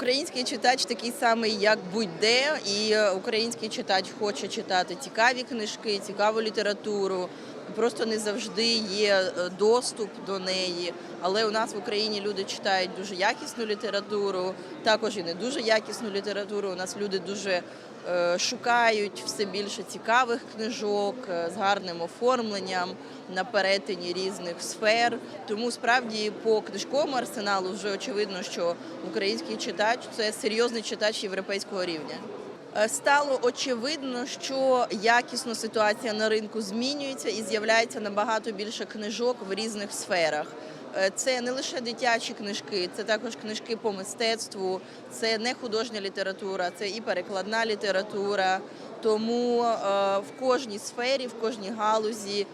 Український читач такий самий, як будь-де, і е, український читач хоче читати цікаві книжки, цікаву літературу. Просто не завжди є е, доступ до неї. Але у нас в Україні люди читають дуже якісну літературу, також і не дуже якісну літературу. У нас люди дуже е, шукають все більше цікавих книжок е, з гарним оформленням на перетині різних сфер. Тому справді по книжковому арсеналу вже очевидно, що український читач це серйозний читач європейського рівня. Е, Стало очевидно, що якісно ситуація на ринку змінюється і з'являється набагато більше книжок в різних сферах. Е, Це не лише дитячі книжки, це також книжки по мистецтву, це не художня література, це і перекладна література. Тому е, в кожній сфері, в кожній галузі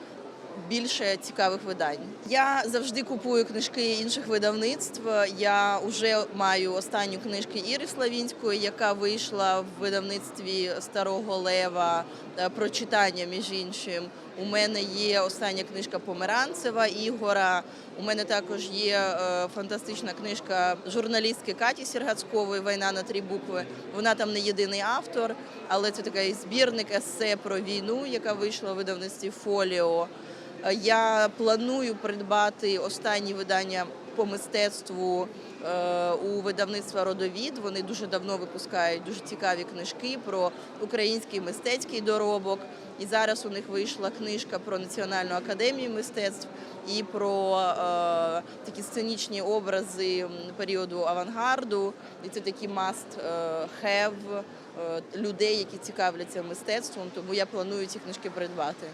більше цікавих видань. Я завжди купую книжки інших видавництв. Я вже маю останню книжку Іри Славінської, яка вийшла в видавництві Старого Лева е, про читання, між іншим. У мене є остання книжка Померанцева Ігора. У мене також є е, фантастична книжка журналістки Каті Сергацькової Війна на три букви. Вона там не єдиний автор, але це такий збірник есе про війну, яка вийшла у видавництві Фоліо. Я планую придбати останні видання по мистецтву е, у видавництва Родовід. Вони дуже давно випускають дуже цікаві книжки про український мистецький доробок. І зараз у них вийшла книжка про Національну академію мистецтв і про е, такі сценічні образи періоду авангарду. І це такі must е, have е, людей, які цікавляться мистецтвом. Тому я планую ці книжки придбати.